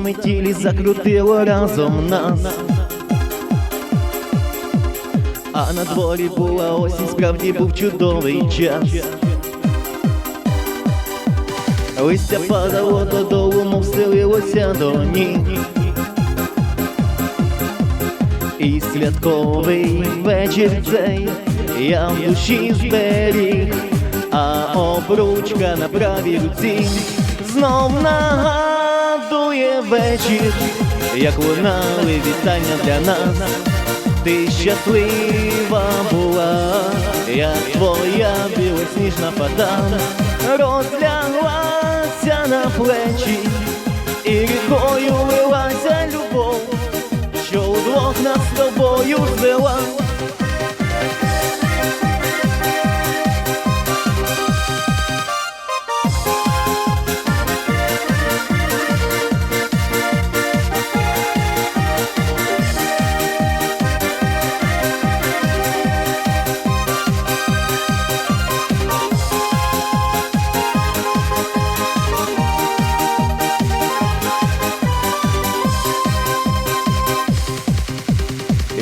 смутній заметілі закрутило разом нас. А на дворі була осінь, справді був чудовий час. Листя падало додолу, мов стелилося до ніг. І святковий вечір цей я в душі зберіг, а обручка на правій руці знов нагадує вечір, як лунали вітання для нас. Ти щаслива була, я твоя білосніжна падана, розляглася на плечі, і рікою лилася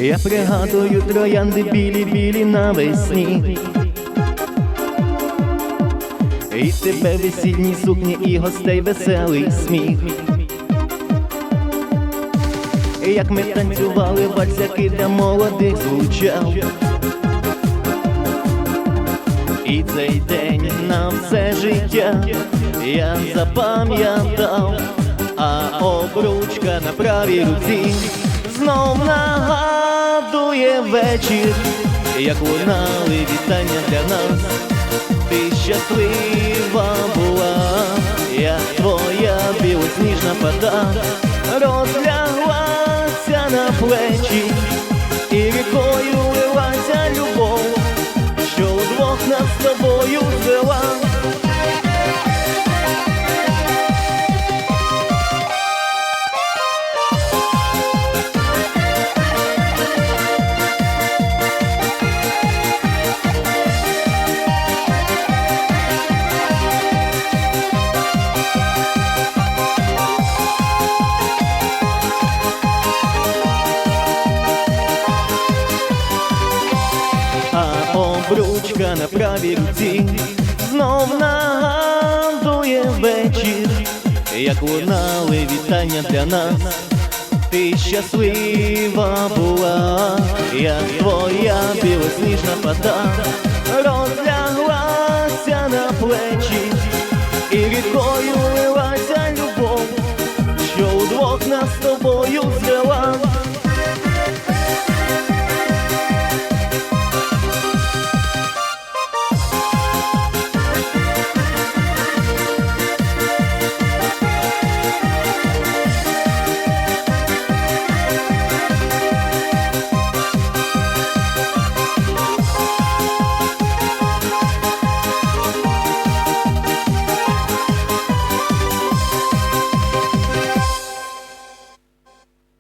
Я пригадую троянди білі, білі навесні. І тебе весільні сукні, і гостей веселий сміх. Як ми танцювали, вальсяки для молодих звучав. І цей день на все життя я запам'ятав, а обручка на правій руці знов нагадує вечір, як лунали вітання для нас. Ти щаслива була, як твоя білосніжна фата розляглася на плечі, і рікою лилася любов, що удвох нас з тобою звела. Обручка на правій руці знов нагадує вечір, як лунали вітання для нас. Ти щаслива була, як твоя білосніжна фата